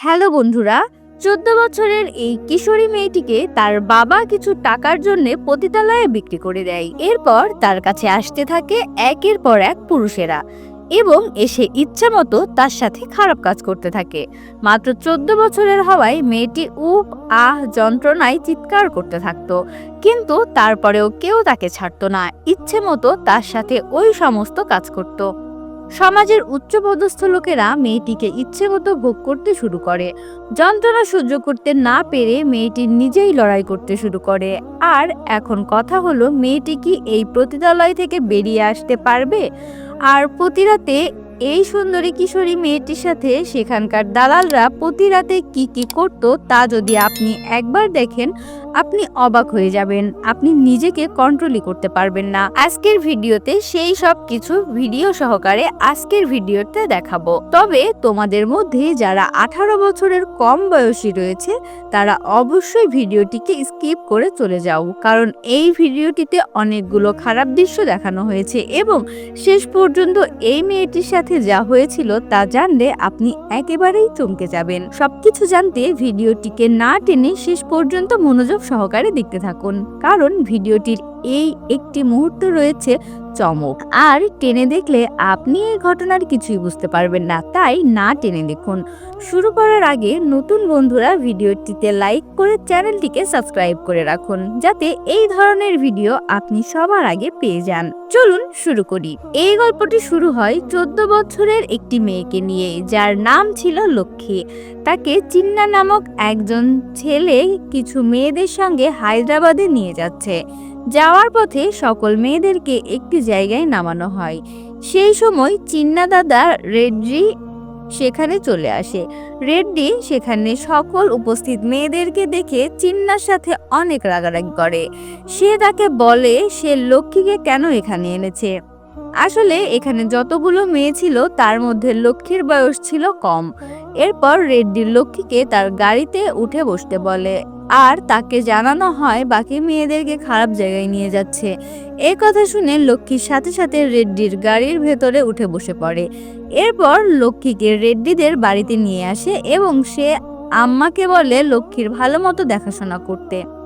Hello বন্ধুরা, চোদ্দ বছরের এই কিশোরী মেয়েটিকে তার বাবা কিছু টাকার জন্য পতিতালয়ে বিক্রি করে দেয়। এরপর তার কাছে আসতে থাকে একের পর এক পুরুষেরা এবং এসে ইচ্ছা মতো তার সাথে খারাপ কাজ করতে থাকে। মাত্র চোদ্দ বছরের হওয়ায় মেয়েটি উপ আহ যন্ত্রণায় চিৎকার করতে থাকতো, কিন্তু তারপরেও কেউ তাকে ছাড়তো না। ইচ্ছে মতো তার সাথে ওই সমস্ত কাজ করত। সমাজের উচ্চপদস্থ লোকেরা মেয়েটিকে ইচ্ছে মতো ভোগ করতে শুরু করে। যন্ত্রণা সহ্য করতে না পেরে মেয়েটি নিজেই লড়াই করতে শুরু করে। আর এখন কথা হলো, মেয়েটি কি এই প্রতিদালয় থেকে বেরিয়ে আসতে পারবে? আর প্রতি রাতে এই সুন্দরী কিশোরী মেয়েটির সাথে সেখানকার দালালরা প্রতি রাতে কি কি করত তা যদি আপনি একবার দেখেন আপনি অবাক হয়ে যাবেন, আপনি নিজেকে কন্ট্রোলই করতে পারবেন না। আজকের ভিডিওতে সেই সব কিছু ভিডিও সহকারে আজকের ভিডিওতে দেখাবো। তবে তোমাদের মধ্যে যারা আঠারো বছরের কম বয়সী রয়েছে, তারা অবশ্যই ভিডিওটিকে স্কিপ করে চলে যাও। কারণ এই ভিডিওটিতে অনেকগুলো খারাপ দৃশ্য দেখানো হয়েছে এবং শেষ পর্যন্ত এই মেয়েটির সাথে যা হয়েছিল তা জানলে আপনি একেবারেই চমকে যাবেন। সবকিছু জানতে ভিডিওটিকে না টেনে শেষ পর্যন্ত মনোযোগ সহকারে দেখতে থাকুন। কারণ ভিডিওটির এই একটি মুহূর্ত রয়েছে চমক। আর টেনে দেখলে আপনি এই ঘটনার কিছুই বুঝতে পারবেন না, তাই না টেনে দেখুন। শুরু করার আগে নতুন বন্ধুরা ভিডিওটিতে লাইক করে চ্যানেলটিকে সাবস্ক্রাইব করে রাখুন, যাতে এই ধরনের ভিডিও আপনি সবার আগে পেয়ে যান। চলুন শুরু করি। এই গল্পটি শুরু হয় চোদ্দ বছরের একটি মেয়েকে নিয়ে, যার নাম ছিল লক্ষ্মী। তাকে চিন্না নামক একজন ছেলে কিছু মেয়েদের সঙ্গে হায়দ্রাবাদে নিয়ে যাচ্ছে। যাওয়ার পথে সকল মেয়েদেরকে একটি জায়গায় নামানো হয়। সেই সময় চিন্না দাদা রেড্ডি সেখানে চলে আসে। রেড্ডি সেখানে সকল উপস্থিত মেয়েদেরকে দেখে চিন্নার সাথে অনেক রাগারাগি করে। সে তাকে বলে, সে লক্ষ্মীকে কেন এখানে এনেছে? আসলে এখানে যতগুলো মেয়ে ছিল, তার মধ্যে লক্ষ্মীর বয়স ছিল কম। এরপর রেড্ডির লক্ষ্মীকে তার গাড়িতে উঠে বসতে বলে। আর তাকে জানানো হয়, বাকি মেয়েদেরকে খারাপ জায়গায় নিয়ে যাচ্ছে। এই কথা শুনে লক্ষ্মীর সাথে সাথে রেড্ডির গাড়ির ভেতরে উঠে বসে পড়ে। এরপর লক্ষ্মীকে রেড্ডিদের বাড়িতে নিয়ে আসে এবং সে আম্মাকে বলে লক্ষ্মীর ভালো মতো দেখাশোনা করতে।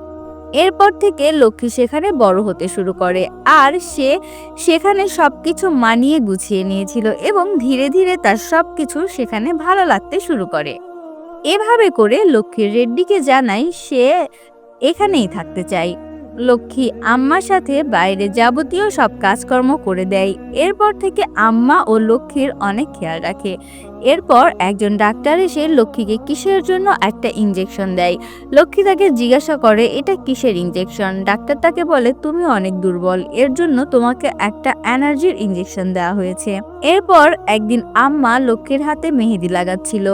এরপর থেকে লক্ষ্মী সেখানে বড় হতে শুরু করে। আর সে সেখানে সব কিছু মানিয়ে গুছিয়ে নিয়েছিল এবং ধীরে ধীরে তার সব কিছু সেখানে ভালো লাগতে শুরু করে। এভাবে করে লক্ষ্মী রেড্ডিকে জানায় সে এখানেই থাকতে চায়। লক্ষ্মী আম্মার সাথে বাইরে যাবতীয় সব কাজকর্ম করে দেয়। এরপর থেকে আম্মা ও লক্ষ্মীর অনেক খেয়াল রাখে। এরপর একজন ডাক্তার এসে লক্ষ্মীকে কিসের জন্য একটা ইঞ্জেকশন দেয়। লক্ষ্মী তাকে জিজ্ঞাসা করে, এটা কিসের ইঞ্জেকশন ডাক্তার তাকে বলে, তুমি অনেক দুর্বল, এর জন্য তোমাকে একটা এনার্জির ইঞ্জেকশন দেওয়া হয়েছে। এরপর একদিন আম্মা লক্ষ্মীর হাতে মেহেদি লাগাচ্ছিল।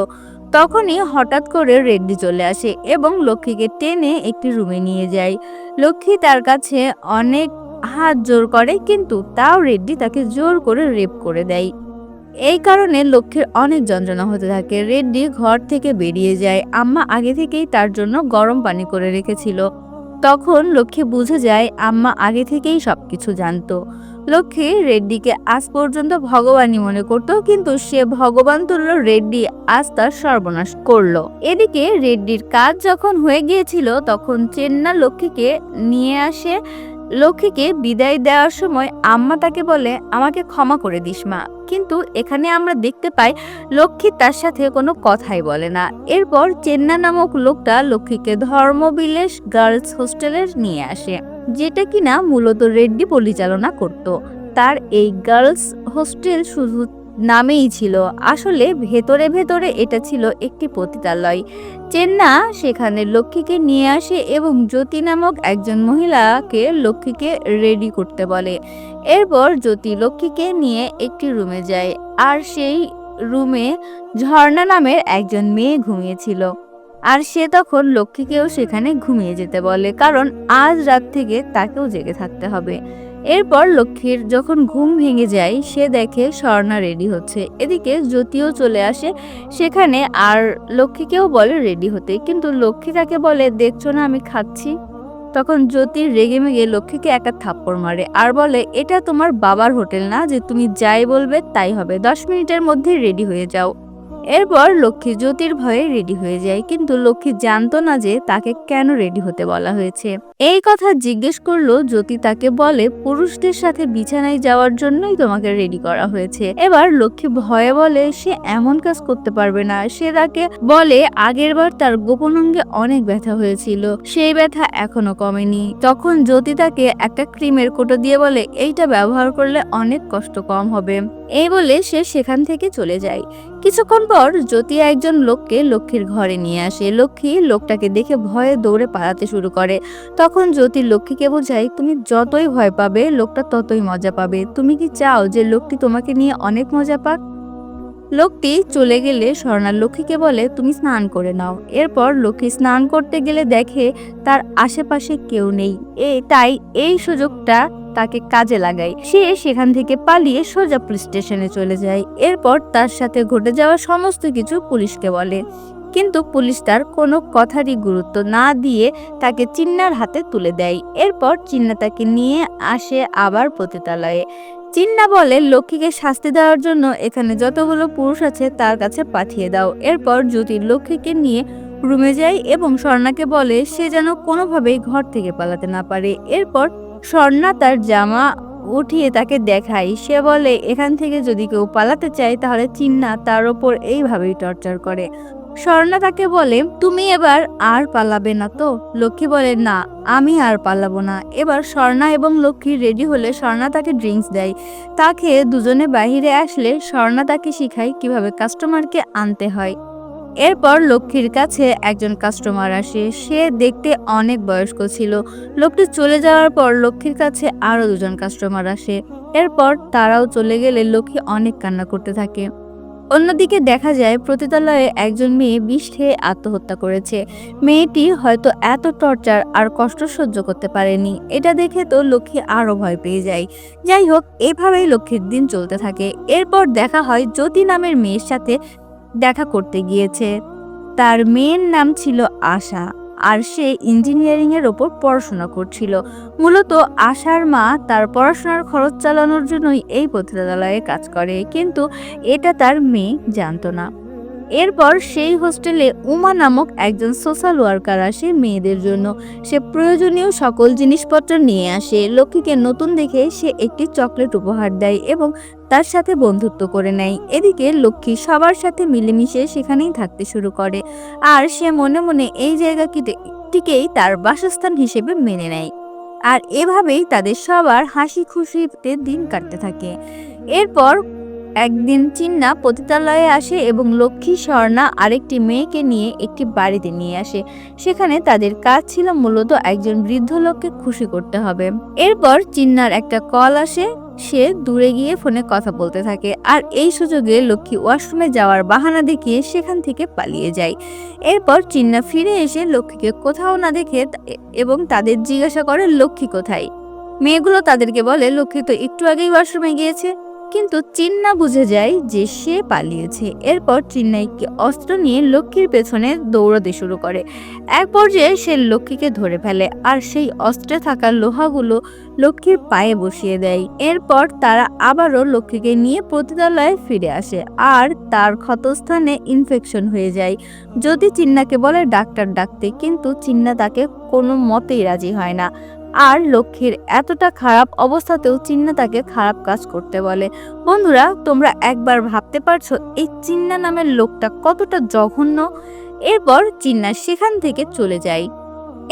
তখনই হঠাৎ করে রেড্ডি চলে আসে এবং লক্ষ্মীকে টেনে একটি রুমে নিয়ে যায়। লক্ষ্মী তার কাছে অনেক হাত জোর করে, কিন্তু তাও রেড্ডি তাকে জোর করে রেপ করে দেয়। এই কারণে লক্ষ্মীর অনেক যন্ত্রণা হতে থাকে। রেড্ডি ঘর থেকে বেরিয়ে যায়। আম্মা আগে থেকেই তার জন্য গরম পানি করে রেখেছিল। তখন লক্ষ্মী বুঝে যায়, আম্মা আগে থেকেই সব কিছু জানতো। লক্ষ্মী রেড্ডিকে আজ পর্যন্ত ভগবানই মনে করত, কিন্তু সে ভগবান তুল্য রেড্ডি আজ তার সর্বনাশ করল। এদিকে রেড্ডির কাজ যখন হয়ে গিয়েছিল, তখন চেন্না লক্ষ্মীকে নিয়ে আসে লক্ষ্মীকে বিদায় দেওয়ার সময় আম্মা তাকে বলে, আমাকে ক্ষমা করে দিস, মা। কিন্তু এখানে আমরা দেখতে পাই লক্ষ্মী তার সাথে কোনো কথাই বলে না। এরপর চেন্না নামক লোকটা লক্ষ্মীকে ধর্মবিলেশ গার্লস হোস্টেলের নিয়ে আসে, যেটা কিনা মূলত রেড্ডি পরিচালনা করত। তার এই গার্লস হোস্টেল শুধু নামেই ছিল। আসলে ভেতরে ভেতরে এটা ছিল একটি পতিতালয়। চেন্না সেখানে লক্ষ্মীকে নিয়ে আসে এবং জ্যোতি নামক একজন মহিলাকে লক্ষ্মীকে রেডি করতে বলে। এরপর জ্যোতি লক্ষ্মীকে নিয়ে একটি রুমে যায় আর সেই রুমে ঝর্ণা নামের একজন মেয়ে ঘুমিয়েছিল। আর সে তখন লক্ষ্মীকেও সেখানে ঘুমিয়ে যেতে বলে, কারণ আজ রাত থেকে তাকেও জেগে থাকতে হবে। এরপর লক্ষ্মীর যখন ঘুম ভেঙে যায়, সে দেখে স্বর্ণা রেডি হচ্ছে। এদিকে জ্যোতিও চলে আসে। সেখানে আর লক্ষ্মীকেও বলে রেডি হতে। কিন্তু লক্ষ্মী তাকে বলে, দেখছ না, আমি খাচ্ছি? তখন জ্যোতির রেগে মেগে লক্ষ্মীকে একটা থাপ্পড় মারে আর বলে, এটা তোমার বাবার হোটেল না? যে তুমি যাই বলবে, তাই হবে। দশ মিনিটের মধ্যে রেডি হয়ে যাও। এরপর লক্ষ্মী জ্যোতির ভয়ে রেডি হয়ে যায়। কিন্তু লক্ষ্মী জানতো না যে তাকে কেন রেডি হতে বলা হয়েছে। এই কথা জিজ্ঞেস করল, জ্যোতি তাকে বলে, পুরুষদের সাথে বিছানায় যাওয়ার জন্যই তোমাকে রেডি করা হয়েছে। এবার লক্ষ্মী ভয়ে বলে, সে এমন কাজ করতে পারবে না। সে তাকে বলে, আগের বার তার গোপন অঙ্গে অনেক ব্যথা হয়েছিল। সেই ব্যথা এখনও কমেনি। তখন জ্যোতি তাকে একটা ক্রিমের কোটো দিয়ে বলে, এইটা ব্যবহার করলে অনেক কষ্ট কম হবে। এই বলে সে সেখান থেকে চলে যায়। কিছুক্ষণ পর জ্যোতি একজন লোককে লক্ষ্মীর ঘরে নিয়ে আসে। লক্ষ্মী লোকটাকে দেখে ভয়ে দৌড়ে পালাতে শুরু করে। তখন জ্যোতি লক্ষ্মীকে বোঝায়, তুমি যতই ভয় পাবে, লোকটা ততই মজা পাবে। তুমি কি চাও যে লোকটি তোমাকে নিয়ে অনেক মজা পাক? লোকটি চলে গেলে স্বর্ণার লক্ষ্মীকে বলে, তুমি স্নান করে নাও। এরপর লক্ষ্মী স্নান করতে গেলে দেখে তার আশেপাশে কেউ নেই। এ, তাই এই সুযোগটা তাকে কাজে লাগায়। সে সেখান থেকে পালিয়ে সোজা পুলিশ স্টেশনে চলে যায়। এরপর তার সাথে ঘটে যাওয়া সমস্ত কিছু পুলিশকে বলে। কিন্তু পুলিশ তার কোনো কথারই গুরুত্ব না দিয়ে তাকে চিন্নার হাতে তুলে দেয়। এরপর চিন্না তাকে নিয়ে আসে আবার পতিতালয়ে। চিন্না বলে, লক্ষ্মীকে শাস্তি দেওয়ার জন্য এখানে যতগুলো পুরুষ আছে তার কাছে পাঠিয়ে দাও। এরপর জ্যোতি লক্ষ্মীকে নিয়ে রুমে যায় এবং স্বর্ণাকে বলে, সে যেন কোনোভাবেই ঘর থেকে পালাতে না পারে। এরপর স্বর্ণা তার জামা উঠিয়ে তাকে দেখায়। সে বলে, এখান থেকে যদি কেউ পালাতে চায় তাহলে চিন্না তার ওপর এইভাবেই টর্চার করে। স্বর্ণা তাকে বলে, তুমি এবার আর পালাবে না তো? লক্ষ্মী বলে, না, আমি আর পালাবো না। এবার স্বর্ণা এবং লক্ষ্মী রেডি হলে স্বর্ণা তাকে ড্রিঙ্কস দেয়। তা খেয়ে দুজনে বাইরে আসলে স্বর্ণা তাকে শিখায় কীভাবে কাস্টমারকে আনতে হয়। এরপর লক্ষ্মীর কাছে একজন কাস্টমার আসে। সে দেখতে অনেক বয়স্ক ছিল। লোকটি চলে যাওয়ার পর লক্ষ্মীর কাছে আরও দুজন কাস্টমার আসে। এরপর তারাও চলে গেলে লক্ষ্মী অনেক কান্না করতে থাকে। অন্যদিকে দেখা যায় প্রতিতালয়ে একজন মেয়ে বিষ খেয়ে আত্মহত্যা করেছে। মেয়েটি হয়তো এত টর্চার আর কষ্ট সহ্য করতে পারেনি। এটা দেখে তো লক্ষ্মী আরও ভয় পেয়ে যায়। যাই হোক, এভাবেই লক্ষ্মীর দিন চলতে থাকে। এরপর দেখা হয় জ্যোতি নামের মেয়ের সাথে দেখা করতে গিয়েছে। তার মেয়ের নাম ছিল আশা। আর সে ইঞ্জিনিয়ারিংয়ের ওপর পড়াশোনা করছিল। মূলত আশার মা তার পড়াশোনার খরচ চালানোর জন্যই এই পতিতালয়ে কাজ করে, কিন্তু এটা তার মেয়ে জানতো না। এরপর সেই হোস্টেলে উমা নামক একজন সোশ্যাল ওয়ার্কার আসে মেয়েদের জন্য। সে প্রয়োজনীয় সকল জিনিসপত্র নিয়ে আসে। লক্ষ্মীকে নতুন দেখে সে একটি চকলেট উপহার দেয় এবং তার সাথে বন্ধুত্ব করে নেয়। এদিকে লক্ষ্মী সবার সাথে মিলেমিশে সেখানেই থাকতে শুরু করে। আর সে মনে মনে এই জায়গাটিকেই তার বাসস্থান হিসেবে মেনে নেয়। আর এভাবেই তাদের সবার হাসি খুশিতে দিন কাটতে থাকে। এরপর একদিন চিন্না পতিতালয়ে আসে এবং লক্ষ্মী, স্বর্ণা আরেকটি মেয়েকে নিয়ে একটি বাড়িতে নিয়ে আসে। সেখানে তাদের কাজ ছিল মূলত একজন বৃদ্ধ লোককে খুশি করতে হবে। এরপর চিন্নার একটা কল আসে। সে দূরে গিয়ে ফোনে কথা বলতে থাকে আর এই সুযোগে লক্ষ্মী ওয়াশরুমে যাওয়ার বাহানা দেখিয়ে সেখান থেকে পালিয়ে যায়। এরপর চিন্না ফিরে এসে লক্ষ্মীকে কোথাও না দেখে এবং তাদের জিজ্ঞাসা করে লক্ষ্মী কোথায়? মেয়েগুলো তাদেরকে বলে, লক্ষ্মী তো একটু আগেই ওয়াশরুমে গিয়েছে। কিন্তু চিন্না বুঝে যায় যে সে পালিয়েছে। এরপর চিন্না একটি অস্ত্র নিয়ে লক্ষ্মীর পেছনে দৌড়াতে শুরু করে। এক পর্যায়ে সে লক্ষ্মীকে ধরে ফেলে আর সেই অস্ত্রে থাকা লোহাগুলো লক্ষ্মীর পায়ে বসিয়ে দেয়। এরপর তারা আবারও লক্ষ্মীকে নিয়ে প্রতিদালয়ে ফিরে আসে আর তার ক্ষতস্থানে ইনফেকশন হয়ে যায়। যদি চিন্নাকে বলে ডাক্তার ডাকতে, কিন্তু চিন্না তাকে কোনো মতেই রাজি হয় না। আর লক্ষ্মীর এতটা খারাপ অবস্থাতেও চিন্না তাকে খারাপ কাজ করতে বলে। বন্ধুরা, তোমরা একবার ভাবতে পারছ এই চিন্না নামের লোকটা কতটা জঘন্য? এরপর চিন্না সেখান থেকে চলে যায়।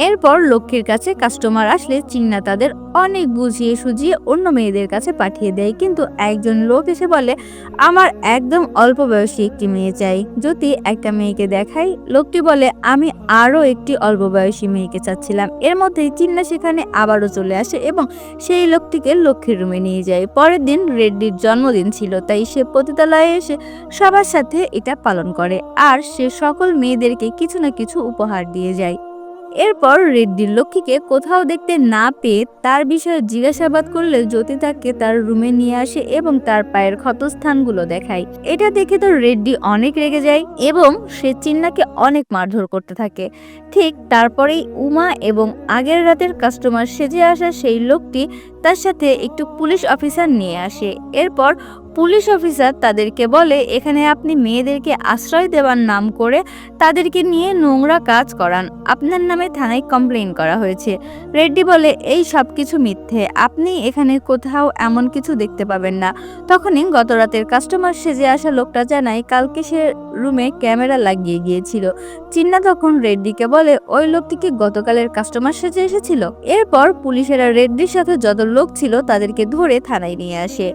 এরপর লক্ষ্মীর কাছে কাস্টমার আসলে চিন্না তাদের অনেক বুঝিয়ে সুঝিয়ে অন্য মেয়েদের কাছে পাঠিয়ে দেয়। কিন্তু একজন লোক এসে বলে, আমার একদম অল্প বয়সী একটি মেয়ে চাই। যদি একটা মেয়েকে দেখাই? লোকটি বলে, আমি আরও একটি অল্প বয়সী মেয়েকে চাচ্ছিলাম। এর মধ্যেই চিন্না সেখানে আবারও চলে আসে এবং সেই লোকটিকে লক্ষ্মীর রুমে নিয়ে যায়। পরের দিন রেড্ডির জন্মদিন ছিল, তাই সে পতিতালয়ে এসে সবার সাথে এটা পালন করে। আর সে সকল মেয়েদেরকে কিছু না কিছু উপহার দিয়ে যায়। এরপর রেড্ডির লক্ষ্মীকে কোথাও দেখতে না পেয়ে তার বিষয়ে জিজ্ঞাসাবাদ করলে জ্যোতি তাকে তার রুমে নিয়ে আসে এবং তার পায়ের ক্ষতস্থানগুলো দেখায়। এটা দেখে তো রেড্ডি অনেক রেগে যায় এবং সে চিন্নাকে অনেক মারধর করতে থাকে। ঠিক তারপরেই উমা এবং আগের রাতের কাস্টমার সেজে আসা সেই লোকটি তার সাথে একটু পুলিশ অফিসার নিয়ে আসে। এরপর পুলিশ অফিসার তাদেরকে বলে, এখানে আপনি মেয়েদেরকে আশ্রয় দেওয়ার নাম করে তাদেরকে নিয়ে নোংরা কাজ করান। আপনার নামে থানায় কমপ্লেন করা হয়েছে। রেড্ডি বলে, এই সব কিছু মিথ্যে। আপনি এখানে কোথাও এমন কিছু দেখতে পাবেন না। তখনই গত রাতের কাস্টমার সেজে আসা লোকটা জানায়, কালকে সে রুমে ক্যামেরা লাগিয়ে গিয়েছিল। চিন্না তখন রেড্ডিকে বলে, ওই লোকটি কি গতকালের কাস্টমার সেজে এসেছিল? এরপর পুলিশেরা রেড্ডির সাথে যত লোক ছিল তাদেরকে ধরে থানায় নিয়ে আসে।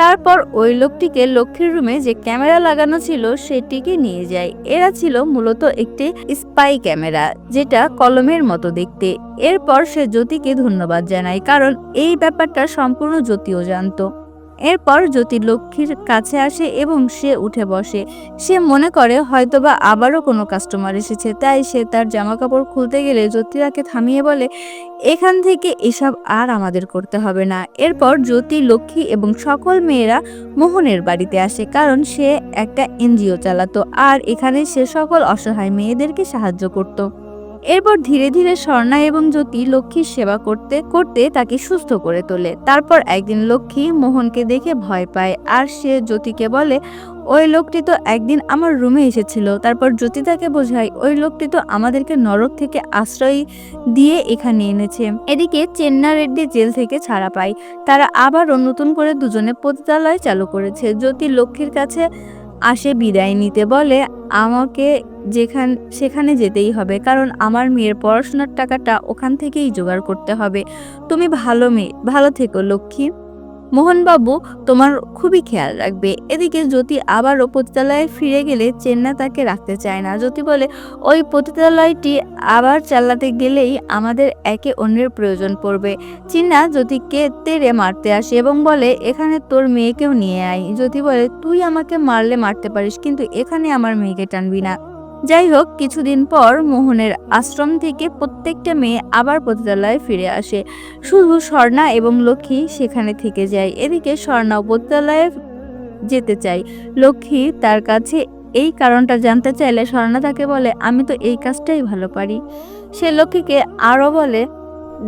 তারপর ওই লোকটিকে লক্ষ্মীর রুমে যে ক্যামেরা লাগানো ছিল সেটিকে নিয়ে যায়। এরা ছিল মূলত একটি স্পাই ক্যামেরা, যেটা কলমের মতো দেখতে। এরপর সে জ্যোতিকে ধন্যবাদ জানায়, কারণ এই ব্যাপারটা সম্পূর্ণ জ্যোতিও জানতো। এরপর জ্যোতি লক্ষ্মীর কাছে আসে এবং সে উঠে বসে। সে মনে করে হয়তোবা আবারও কোনো কাস্টমার এসেছে, তাই সে তার জামা কাপড় খুলতে গেলে জ্যোতি তাকে থামিয়ে বলে, এখান থেকে এসব আর আমাদের করতে হবে না। এরপর জ্যোতি লক্ষ্মী এবং সকল মেয়েরা মোহনের বাড়িতে আসে, কারণ সে একটা এনজিও চালাতো। আর এখানে সে সকল অসহায় মেয়েদেরকে সাহায্য করত। এরপর ধীরে ধীরে স্বর্ণা এবং জ্যোতি লক্ষ্মীর সেবা করতে করতে তাকে সুস্থ করে তোলে। তারপর একদিন লক্ষ্মী মোহনকে দেখে ভয় পায়, আর সে জ্যোতিকে বলে, ওই লোকটি তো একদিন আমার রুমে এসেছিল। তারপর জ্যোতি তাকে বোঝায়, ওই লোকটি তো আমাদেরকে নরক থেকে আশ্রয় দিয়ে এখানে এনেছে। এদিকে চেন্না রেড্ডি জেল থেকে ছাড়া পায়। তারা আবারও নতুন করে দুজনে পতিতালয় চালু করেছে। জ্যোতি লক্ষ্মীর কাছে আসে বিদায় নিতে বলে, আমাকে যেখান, সেখানে যেতেই হবে, কারণ আমার মেয়ের পড়াশোনার টাকাটা ওখান থেকেই জোগাড় করতে হবে। তুমি ভালো মেয়ে, ভালো থেকো, লক্ষ্মী। মোহনবাবু, তোমার খুবই খেয়াল রাখবে। এদিকে জ্যোতি আবারও পতিতালয়ে ফিরে গেলে চেন্না তাকে রাখতে চায় না। জ্যোতি বলে, ওই পতিতালয়টি আবার চালাতে গেলেই আমাদের একে অন্যের প্রয়োজন পড়বে চিন্না জ্যোতিকে তেড়ে মারতে আসে এবং বলে, এখানে তোর মেয়েকেও নিয়ে আয় জ্যোতি বলে, তুই আমাকে মারলে মারতে পারিস, কিন্তু এখানে আমার মেয়েকে টানবি না। যাই হোক কিছুদিন পর মোহনের আশ্রম থেকে প্রত্যেকটা মেয়ে আবার পতিতালয়ে ফিরে আসে। শুধু স্বর্ণা এবং লক্ষ্মী সেখানে থেকে যায়। এদিকে স্বর্ণা পতিতালয়ে যেতে চাই লক্ষ্মী তার কাছে এই কারণটা জানতে চাইলে স্বর্ণা তাকে বলে, আমি তো এই কাজটাই ভালো পারি। সে লক্ষ্মীকে আরও বলে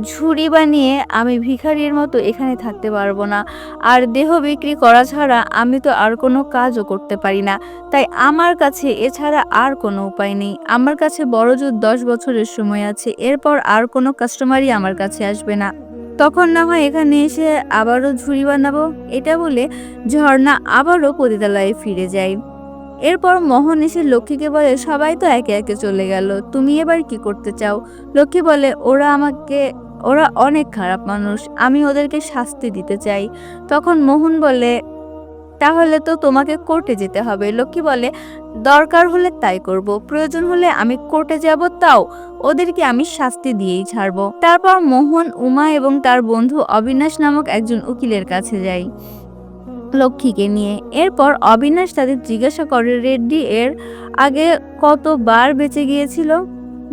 ঝুড়ি বানিয়ে আমি ভিখারির মতো এখানে থাকতে পারব না। আর দেহ বিক্রি করা ছাড়া আমি তো আর কোনো কাজও করতে পারি না। তাই আমার কাছে এছাড়া আর কোনো উপায় নেই। আমার কাছে বড় জোর দশ বছরের সময় আছে। এরপর আর কোনো কাস্টমারই আমার কাছে আসবে না। তখন না হয় এখানে এসে আবারও ঝুড়ি বানাবো? এটা বলে ঝর্ণা আবারও পতিতালয়ে ফিরে যায়। এরপর মোহন এসে লক্ষ্মীকে বলে, সবাই তো একে একে চলে গেল, তুমি এবার কি করতে চাও? লক্ষ্মী বলে, ওরা আমাকে, ওরা অনেক খারাপ মানুষ, আমি ওদেরকে শাস্তি দিতে চাই। তখন মোহন বলে, তাহলে তো তোমাকে কোর্টে যেতে হবে। লক্ষ্মী বলে, দরকার হলে তাই করব, প্রয়োজন হলে আমি কোর্টে যাব, তাও ওদেরকে আমি শাস্তি দিয়েই ছাড়বো। তারপর মোহন, উমা এবং তার বন্ধু অবিনাশ নামক একজন উকিলের কাছে যায়। লক্ষ্মীকে নিয়ে। এরপর অবিনাশ তাদের জিজ্ঞাসা করে রেড্ডি এর আগে কতবার বেঁচে গিয়েছিল?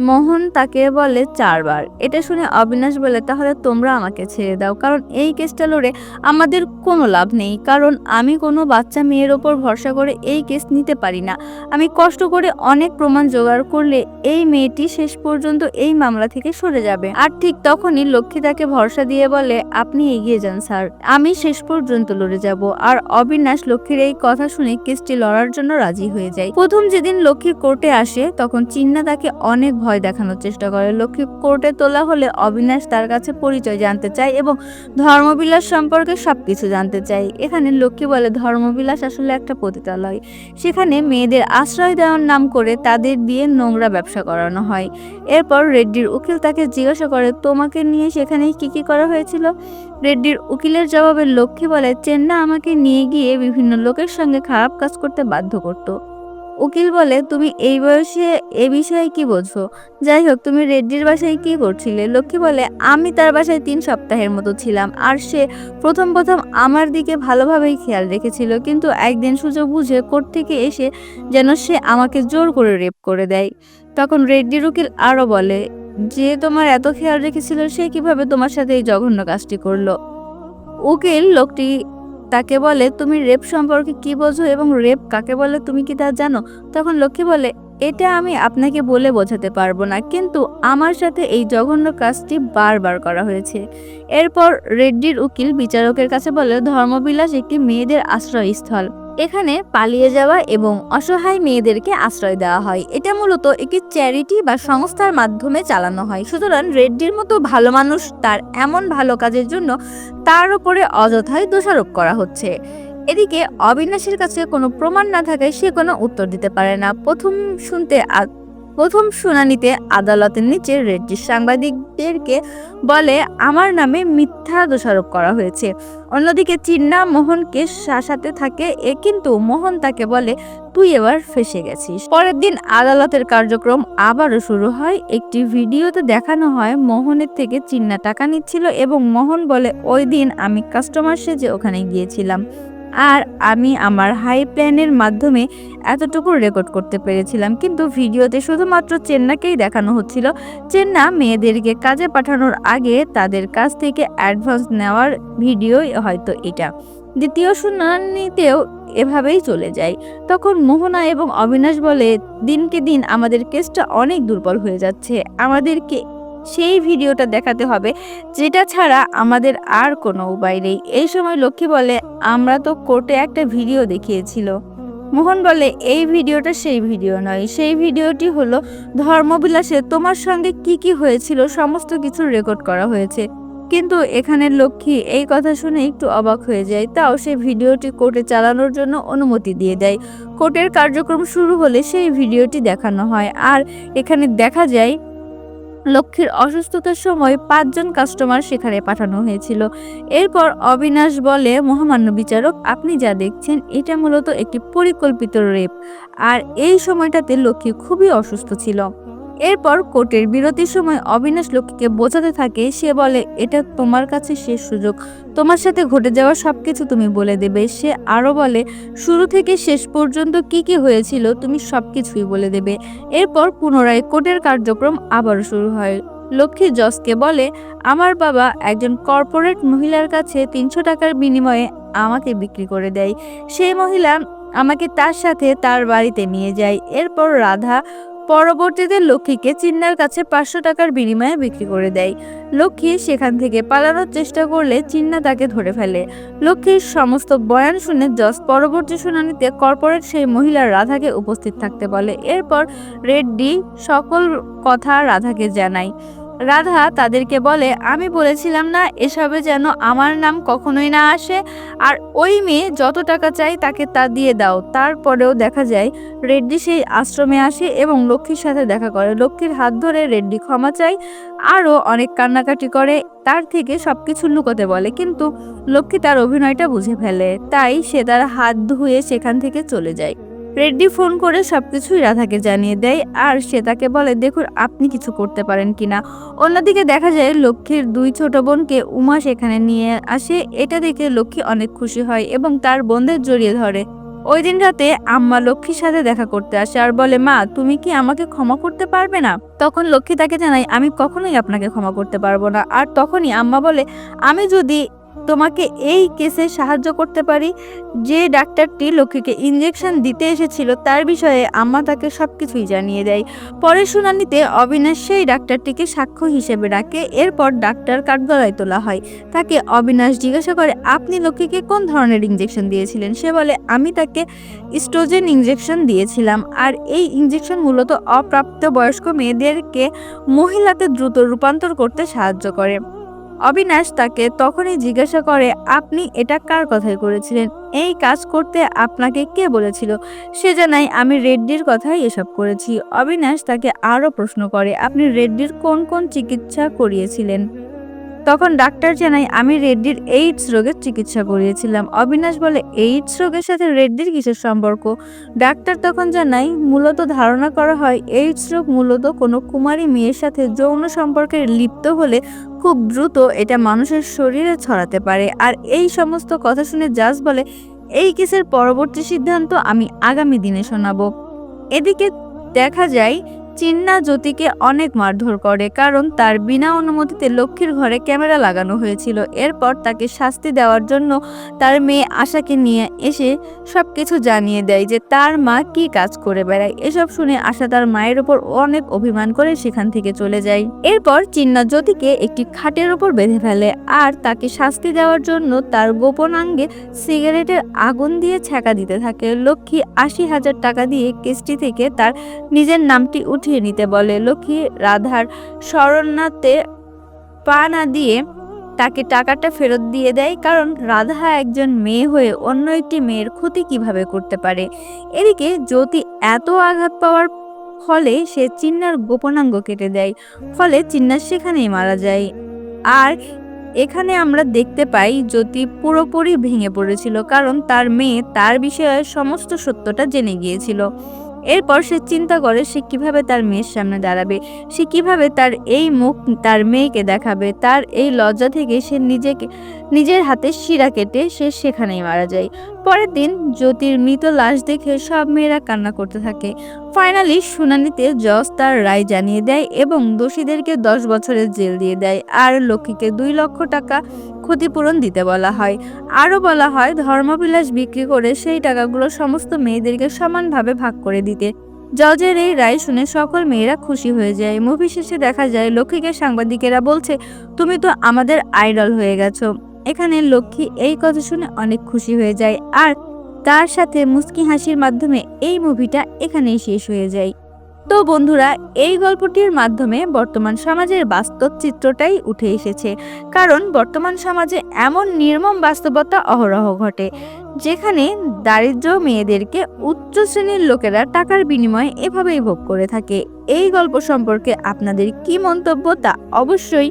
মোহন তাকে বলে চারবার। এটা শুনে অবিনাশ বলে, তাহলে তোমরা আমাকে ছেড়ে দাও, কারণ এই কেসটা লড়ে আমাদের কোনো লাভ নেই, কারণ আমি কোনো বাচ্চা মেয়ের ওপর ভরসা করে এই কেস নিতে পারি না। আমি কষ্ট করে অনেক প্রমাণ জোগাড় করলে এই মেয়েটি শেষ পর্যন্ত এই মামলা থেকে সরে যাবে। আর ঠিক তখনই লক্ষ্মী তাকে ভরসা দিয়ে বলে, আপনি এগিয়ে যান, স্যার, আমি শেষ পর্যন্ত লড়ে যাব। আর অবিনাশ লক্ষ্মীর এই কথা শুনে কেসটি লড়ার জন্য রাজি হয়ে যায়। প্রথম যেদিন লক্ষ্মী কোর্টে আসে, তখন চিন্না তাকে অনেক ভয় দেখানোর চেষ্টা করে। লক্ষ্মী কোর্টে তোলা হলে অবিনাশ তার কাছে পরিচয় জানতে চায় এবং ধর্মবিলাস সম্পর্কে সব কিছু জানতে চায়। এখানে লক্ষ্মী বলে, ধর্মবিলাস আসলে একটা পতিতালয়। সেখানে মেয়েদের আশ্রয় দেওয়ার নাম করে তাদের দিয়ে নোংরা ব্যবসা করানো হয়। এরপর রেড্ডির উকিল তাকে জিজ্ঞাসা করে, তোমাকে নিয়ে সেখানে কি কি করা হয়েছিল? রেড্ডির উকিলের জবাবে লক্ষ্মী বলে, চেন্না আমাকে নিয়ে গিয়ে বিভিন্ন লোকের সঙ্গে খারাপ কাজ করতে বাধ্য করত। উকিল বলে, তুমি এই বয়সে এ বিষয়ে কি বোঝো? যাই হোক, তুমি রেড্ডির বাসায় কি করছিলে? লক্ষ্মী বলে, আমি তার বাসায় তিন সপ্তাহের মতো ছিলাম, আর সে প্রথম প্রথম আমার দিকে ভালোভাবেই খেয়াল রেখেছিল, কিন্তু একদিন সুযোগ বুঝে কোর্ট থেকে এসে যেন সে আমাকে জোর করে রেপ করে দেয়। তখন রেড্ডির উকিল আরও বলে, যে তোমার এত খেয়াল রেখেছিল, সে কীভাবে তোমার সাথে এই জঘন্য কাজটি করল? উকিল লোকটি তাকে বলে, তুমি রেপ সম্পর্কে কি বোঝো এবং রেপ কাকে বলে তুমি কি তা জানো? তখন লক্ষ্মী বলে, এটা আমি আপনাকে বলে বোঝাতে পারব না, কিন্তু আমার সাথে এই জঘন্য কাজটি বারবার করা হয়েছে। এরপর রেড্ডির উকিল বিচারকের কাছে বলে, ধর্মবিলাস একটি মেয়েদের আশ্রয়স্থল। এখানে পালিয়ে যাওয়া এবং অসহায় মেয়েদেরকে আশ্রয় দেওয়া হয়। এটা মূলত একটি চ্যারিটি বা সংস্থার মাধ্যমে চালানো হয়। সুতরাং রেড্ডির মতো ভালো মানুষ তার এমন ভালো কাজের জন্য তার উপরে অযথায় দোষারোপ করা হচ্ছে। এদিকে অবিনাশের কাছে কোনো প্রমাণ না থাকায় সে কোনো উত্তর দিতে পারে না। প্রথম শুনতে প্রথম শুনানিতে আদালতের নিচে রেড্ডির সাংবাদিকদেরকে বলে, আমার নামে মিথ্যা দোষারোপ করা হয়েছে। অন্যদিকে চিন্না মোহনকে শাসাতে থাকে এ কিন্তু মোহন তাকে বলে, তুই এবার ফেসে গেছিস। পরের দিন আদালতের কার্যক্রম আবারও শুরু হয়। একটি ভিডিওতে দেখানো হয়, মোহনের থেকে চিন্না টাকা নিচ্ছিল এবং মোহন বলে, ওই দিন আমি কাস্টমার সেজে ওখানে গিয়েছিলাম। আর আমি আমার হাই প্ল্যানের মাধ্যমে এতটুকু রেকর্ড করতে পেরেছিলাম। কিন্তু ভিডিওতে শুধুমাত্র চেন্নাকেই দেখানো হচ্ছিল। চেন্না মেয়েদেরকে কাজে পাঠানোর আগে তাদের কাছ থেকে অ্যাডভান্স নেওয়ার ভিডিওই হয়তো এটা। দ্বিতীয় শুনানিতেও এভাবেই চলে যায়। তখন মোহনা এবং অবিনাশ বলে, দিনকে দিন আমাদের কেসটা অনেক দুর্বল হয়ে যাচ্ছে। আমাদেরকে সেই ভিডিওটা দেখাতে হবে, যেটা ছাড়া আমাদের আর কোনো উপায় নেই। এই সময় লক্ষ্মী বলে, আমরা তো কোর্টে একটা ভিডিও দেখিয়েছিল। মোহন বলে, এই ভিডিওটা সেই ভিডিও নয়। সেই ভিডিওটি হলো, ধর্মবিলাসে তোমার সঙ্গে কি কি হয়েছিল সমস্ত কিছু রেকর্ড করা হয়েছে। কিন্তু এখানে লক্ষ্মী এই কথা শুনে একটু অবাক হয়ে যায়। তাও সেই ভিডিওটি কোর্টে চালানোর জন্য অনুমতি দিয়ে দেয়। কোর্টের কার্যক্রম শুরু হলে সেই ভিডিওটি দেখানো হয়। আর এখানে দেখা যায় লক্ষ্মীর অসুস্থতার সময় পাঁচজন কাস্টমার সেখানে পাঠানো হয়েছিল। এরপর অবিনাশ বলে, মহামান্য বিচারক, আপনি যা দেখছেন, এটা মূলত একটি পরিকল্পিত রেপ আর এই সময়টাতে লক্ষ্মী খুবই অসুস্থ ছিল। এরপর কোর্টের বিরতির সময় অবিনাশ লক্ষ্মীকে বোঝাতে থাকে, সে বলে, এটা তোমার কাছে শেষ সুযোগ। তোমার সাথে ঘটে যাওয়া সব কিছু তুমি বলে দেবে। সে আরও বলে, শুরু থেকে শেষ পর্যন্ত কি কি হয়েছিল তুমি সব কিছুই বলে দেবে। এরপর পুনরায় কোর্টের কার্যক্রম আবারও শুরু হয়। লক্ষ্মী জসকে বলে, আমার বাবা একজন কর্পোরেট মহিলার কাছে তিনশো টাকার বিনিময়ে আমাকে বিক্রি করে দেয়। সেই মহিলা আমাকে তার সাথে তার বাড়িতে নিয়ে যায়। এরপর রাধা পরবর্তীতে লক্ষ্মীকে চিন্নার কাছে পাঁচশো টাকার বিনিময়ে বিক্রি করে দেয়। লক্ষ্মী সেখান থেকে পালানোর চেষ্টা করলে চিন্না তাকে ধরে ফেলে। লক্ষ্মীর সমস্ত বয়ান শুনে জজ পরবর্তী শুনানিতে কর্পোরেট সেই মহিলা রাধাকে উপস্থিত থাকতে বলে। এরপর রেড্ডি সকল কথা রাধাকে জানায়। রাধা তাদেরকে বলে, আমি বলেছিলাম না, এসবে যেন আমার নাম কখনোই না আসে, আর ওই মেয়ে যত টাকা চাই তাকে তা দিয়ে দাও। তারপরেও দেখা যায়, রেড্ডি সেই আশ্রমে আসে এবং লক্ষ্মীর সাথে দেখা করে। লক্ষ্মীর হাত ধরে রেড্ডি ক্ষমা চায়, আরও অনেক কান্নাকাটি করে, তার থেকে সবকিছু লুকোতে বলে। কিন্তু লক্ষ্মী তার অভিনয়টা বুঝে ফেলে, তাই সে তার হাত ধুয়ে সেখান থেকে চলে যায়। রেড্ডি ফোন করে সব কিছুই রাধাকে জানিয়ে দেয়, আর সে তাকে বলে, দেখুন, আপনি কিছু করতে পারেন কিনা অন্যদিকে দেখা যায় লক্ষ্মীর দুই ছোট বোনকে উমা সেখানে নিয়ে আসে। এটা দেখে লক্ষ্মী অনেক খুশি হয় এবং তার বোনদের জড়িয়ে ধরে। ওই দিন রাতে আম্মা লক্ষ্মীর সাথে দেখা করতে আসে আর বলে, মা, তুমি কি আমাকে ক্ষমা করতে পারবে না? তখন লক্ষ্মী তাকে জানায়, আমি কখনোই আপনাকে ক্ষমা করতে পারব না। আর তখনই আম্মা বলে, আমি যদি তোমাকে এই কেসে সাহায্য করতে পারি। যে ডাক্তারটি লক্ষ্মীকে ইঞ্জেকশন দিতে এসেছিল, তার বিষয়ে আম্মা তাকে সব কিছুই জানিয়ে দেয়। পরের শুনানিতে অবিনাশ সেই ডাক্তারটিকে সাক্ষ্য হিসেবে ডাকে। এরপর ডাক্তার কাঠগড়ায় তোলা হয়। তাকে অবিনাশ জিজ্ঞাসা করে, আপনি লক্ষ্মীকে কোন ধরনের ইঞ্জেকশন দিয়েছিলেন? সে বলে, আমি তাকে স্টোজেন ইঞ্জেকশন দিয়েছিলাম। আর এই ইঞ্জেকশন মূলত অপ্রাপ্ত বয়স্ক মেয়েদেরকে মহিলাতে দ্রুত রূপান্তর করতে সাহায্য করে। অবিনাশ তাকে তখনই জিজ্ঞাসা করে, আপনি এটা কার কথায় করেছিলেন? এই কাজ করতে আপনাকে কে বলেছিল? সে জানাই আমি রেড্ডির কথাই এসব করেছি। অবিনাশ তাকে আরও প্রশ্ন করে, আপনি রেড্ডির কোন কোন চিকিৎসা করিয়েছিলেন? তখন ডাক্তার জানায়, আমি রেড্ডির এইডস রোগের চিকিৎসা করিয়েছিলাম। অবিনাশ বলে, এইডস রোগের সাথে রেড্ডির কিসের সম্পর্ক? ডাক্তার তখন জানায়, মূলত ধারণা করা হয়, এইডস রোগ মূলত কোনো কুমারী মেয়ের সাথে যৌন সম্পর্কে লিপ্ত হলে খুব দ্রুত এটা মানুষের শরীরে ছড়াতে পারে। আর এই সমস্ত কথা শুনে জাজ বলে, এই কেসের পরবর্তী সিদ্ধান্ত আমি আগামী দিনে শোনাবো। এদিকে দেখা যায় চিন্না জ্যোতিকে অনেক মারধর করে কারণ তার বিনা অনুমতিতে লক্ষ্মীর ঘরে ক্যামেরা লাগানো হয়েছিল। এরপর তাকে শাস্তি দেওয়ার জন্য তার মেয়ে আশাকে নিয়ে এসে সব কিছু জানিয়ে দেয় যে তার মা কি কাজ করে বেড়ায়। এসব শুনে আশা তার মায়ের ওপর অনেক অভিমান করে সেখান থেকে চলে যায়। এরপর চিন্না জ্যোতিকে একটি খাটের ওপর বেঁধে ফেলে আর তাকে শাস্তি দেওয়ার জন্য তার গোপনাঙ্গে সিগারেটের আগুন দিয়ে ছ্যাঁকা দিতে থাকে। লক্ষ্মী আশি হাজার টাকা দিয়ে কেসটি থেকে তার নিজের নামটি উঠিয়ে নিতে বলে। লক্ষ্মী রাধার শরণার্থে পা না দিয়ে তাকে টাকাটা ফেরত দিয়ে দেয়, কারণ রাধা একজন মেয়ে হয়ে অন্য একটি মেয়ের ক্ষতি কীভাবে করতে পারে? এদিকে জ্যোতি এত আঘাত পাওয়ার ফলে সে চিন্নার গোপনাঙ্গ কেটে দেয়, ফলে চিন্না সেখানেই মারা যায়। আর এখানে আমরা দেখতে পাই, জ্যোতি পুরোপুরি ভেঙে পড়েছিল, কারণ তার মেয়ে তার বিষয়ে সমস্ত সত্যটা জেনে গিয়েছিল। এরপর সে চিন্তা করে সে কীভাবে তার মেয়ের সামনে দাঁড়াবে? সে কীভাবে তার এই মুখ তার মেয়েকে দেখাবে? তার এই লজ্জা থেকে সে নিজেকে, নিজের হাতে শিরা কেটে সে সেখানেই মারা যায়। পরের দিন জ্যোতির মৃত লাশ দেখে সব মেয়েরা কান্না করতে থাকে। ফাইনালি শুনানিতে জজ তার রায় জানিয়ে দেয় এবং দোষীদেরকে দশ বছরের জেল দিয়ে দেয়। আর লক্ষ্মীকে দুই লক্ষ টাকা ক্ষতিপূরণ দিতে বলা হয়। আরও বলা হয়, ধর্মবিলাস বিক্রি করে সেই টাকাগুলো সমস্ত মেয়েদেরকে সমানভাবে ভাগ করে দিতে। জজের এই রায় শুনে সকল মেয়েরা খুশি হয়ে যায়। মুভি শেষে দেখা যায়, লক্ষ্মীকে সাংবাদিকেরা বলছে, তুমি তো আমাদের আইডল হয়ে গেছো। এখানে লক্ষ্মী এই কথা শুনে অনেক খুশি হয়ে যায়। আর তার সাথে মুস্কি হাসির মাধ্যমে এই মুভিটা এখানেই শেষ হয়ে যায়। তো বন্ধুরা, এই গল্পটির মাধ্যমে বর্তমান সমাজের বাস্তব চিত্রটাই উঠে এসেছে। কারণ বর্তমান সমাজে এমন নির্মম বাস্তবতা অহরহ ঘটে, যেখানে দারিদ্র মেয়েদেরকে উচ্চ শ্রেণির লোকেরা টাকার বিনিময়ে এভাবেই ভোগ করে থাকে। এই গল্প সম্পর্কে আপনাদের কি মন্তব্য তা অবশ্যই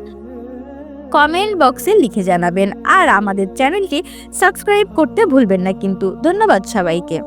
কমেন্ট বক্সে লিখে জানাবেন। আর আমাদের চ্যানেলটি সাবস্ক্রাইব করতে ভুলবেন না কিন্তু। ধন্যবাদ সবাইকে।